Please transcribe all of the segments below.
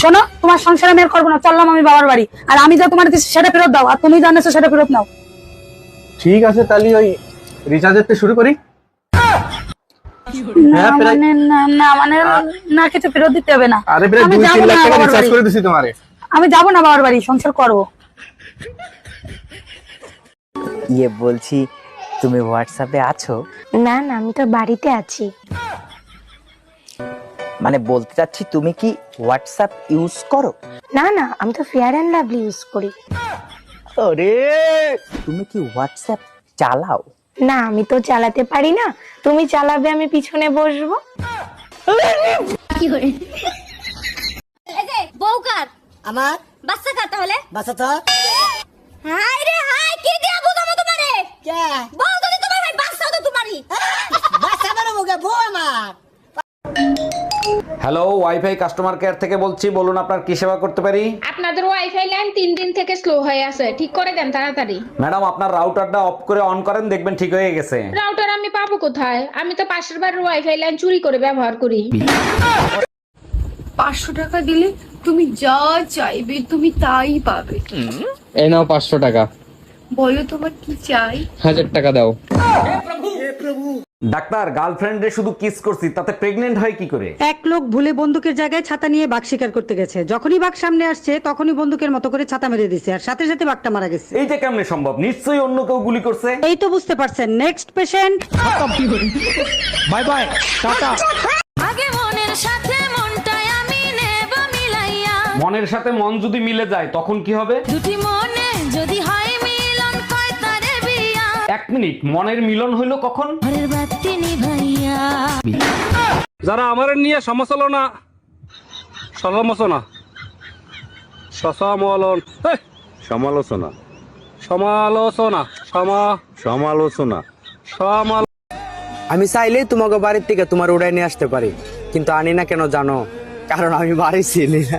শোনো তোমার সংসার আমি আর করব না। চললাম আমি বাবার বাড়ি। আর আমি যা তোমার দিচ্ছি সেটা ফেরত দাও আর তুমি জানাছো সেটা ফেরত নাও। ঠিক আছে তাহলে ওই রিচার্জের থেকে শুরু করি। না হ্যাঁ, মানে না মানে না কিছু ফেরত দিতে হবে না। আরে প্রায় আমি দুই যাব তিন না লাখ টাকা বাবার রিচার্জ বাড়ি। করে দিছি তোমারে। আমি যাব না বাবার বাড়ি সংসার করব। ইয়ে বলছি তুমি হোয়াটসঅ্যাপে আছো? না না আমি তো বাড়িতে আছি। মানে বলতে চাচ্ছি তুমি কি হোয়াটসঅ্যাপ ইউজ করো? না না আমি তো ফেয়ার অ্যান্ড লাভলি ইউজ করি। আরে তুমি কি হোয়াটসঅ্যাপ চালাও? না আমি তো চালাতে পারি না। তুমি চালাবে আমি পিছনে বসবো। এই যে বউকার আমার? বাচ্চা কার তাহলে? বাসা তো হাই রে হাই কি দিয়া বুঝাবো তোমারে? কে? হ্যালো ওয়াইফাই কাস্টমার কেয়ার থেকে বলছি বলুন আপনার কি সেবা করতে পারি? আপনাদের ওয়াইফাই লাইন তিন দিন থেকে স্লো হয়ে আছে। ঠিক করে দেন তাড়াতাড়ি। ম্যাডাম আপনার রাউটারটা অফ করে অন করেন দেখবেন ঠিক হয়ে গেছে। রাউটার আমি পাবো কোথায়? আমি তো পাশের বাড়ির ওয়াইফাই লাইন চুরি করে ব্যবহার করি। পাঁচশো টাকা দিলে তুমি যা চাইবে তুমি তাই পাবে। এই নাও পাঁচশো টাকা। বলো তোমার কি চাই? হাজার টাকা দাও। ডাক্তার গার্লফ্রেন্ডে শুধু কিস করছি তাতে প্রেগনেন্ট হয় কি করে? এক লোক ভুলে বন্দুকের জায়গায় ছাতা নিয়ে বাঘ শিকার করতে গেছে। যখনই বাঘ সামনে আসছে তখনই বন্দুকের মতো করে ছাতা মেরে দিছে আর সাথে সাথে বাঘটা মারা গেছে। এইটা কেমনে সম্ভব? নিশ্চয়ই অন্য কেউ গুলি করছে? এই তো বুঝতে পারছেন। Next patient bye bye tata. আগে মনের সাথে মনটাই আমি নেব মিলাইয়া। মনের সাথে মন যদি মিলে যায় তখন কি হবে? দুটি মনে যদি হয় এক মিনিট মনের মিলন হইল কখন? যারা আমার নিয়ে সমালোচনা সমালোচনা সমালোচন সমালোচনা। সমালোচনা সমা সমালোচনা। সমাল আমি চাইলেই তোমাকে বাড়ির থেকে তোমার উড়াই নিয়ে আসতে পারি কিন্তু আনি না কেন জানো? কারণ আমি বাড়ি ছিলি না।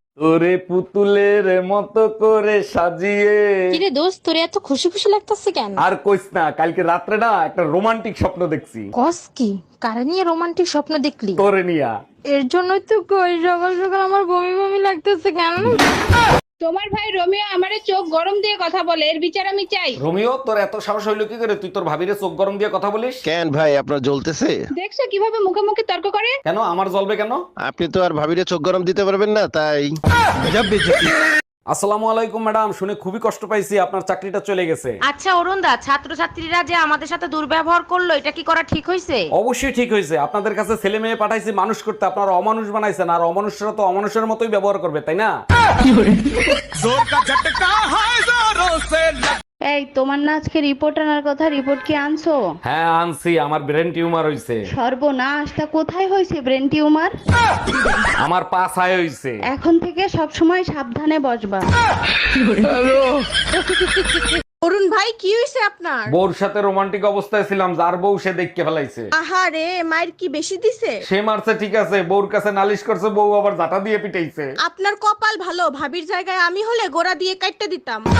তোরে পুতুলের মতো করে সাজিয়ে। কিরে দোস্ত তোরে এত খুশি খুশি লাগতেছে কেন? আর কইস না কালকে রাত্রে না একটা রোমান্টিক স্বপ্ন দেখছি। কস কি? কারে নিয়ে রোমান্টিক স্বপ্ন দেখলি? তোরে নিয়া। এর জন্যই তো কই সকাল সকাল আমার বমি বমি লাগতেছে কেন? তোমার ভাই রোমিও আমারে চোখ গরম দিয়ে কথা বলে এর বিচার আমি চাই। রোমিও তোর এত সাহস হইল কি করে? তুই তোর ভাবিরে চোখ গরম দিয়ে কথা বলিস? কেন ভাই আপনার জ্বলতেছে? দেখছ কীভাবে মুখে মুখে তর্ক করে? কেন? আমার জ্বলবে কেন? আপনি তো আর ভাবিরে চোখ গরম দিতে পারবেন না তাই। আসসালামু আলাইকুম ম্যাডাম। শুনে খুবই কষ্ট পাইছি আপনার চাকরিটা চলে গেছে। আচ্ছা অরুণদা ছাত্রছাত্রীরা যে আমাদের সাথে দুর্ব্যবহার করল এটা কি করা ঠিক হয়েছে অবশ্যই ঠিক হয়েছে আপনাদের কাছে ছেলে মেয়ে পাঠাইছি মানুষ করতে। আপনারা অমানুষ বানাইছেন আর অমানুষরা তো অমানুষের মতোই ব্যবহার করবে তাই না এই তোমার না আজকে রিপোর্ট আনার কথা? রিপোর্ট কি আনছো? হ্যাঁ আনছি। আমার ব্রেন টিউমার হইছে। সর্বনাশ। তা কোথায় হয়েছে ব্রেন টিউমার আমার পা ছায় হইছে। এখন থেকে সব সময় সাবধানে বসবা। অরুণ ভাই কি হইছে আপনার? বউর সাথে রোমান্টিক অবস্থায় ছিলাম যার বউ সে দেখকে ফেলাইছে। আহারে মায়ের কি বেশি দিছে? সে মারছে ঠিক আছে বউর কাছে নালিশ করছে বউ আবার জাটা দিয়ে পিটাইছে। আপনার কপাল ভালো ভাবির জায়গায় আমি হলে গোড়া দিয়ে কাটতে দিতাম।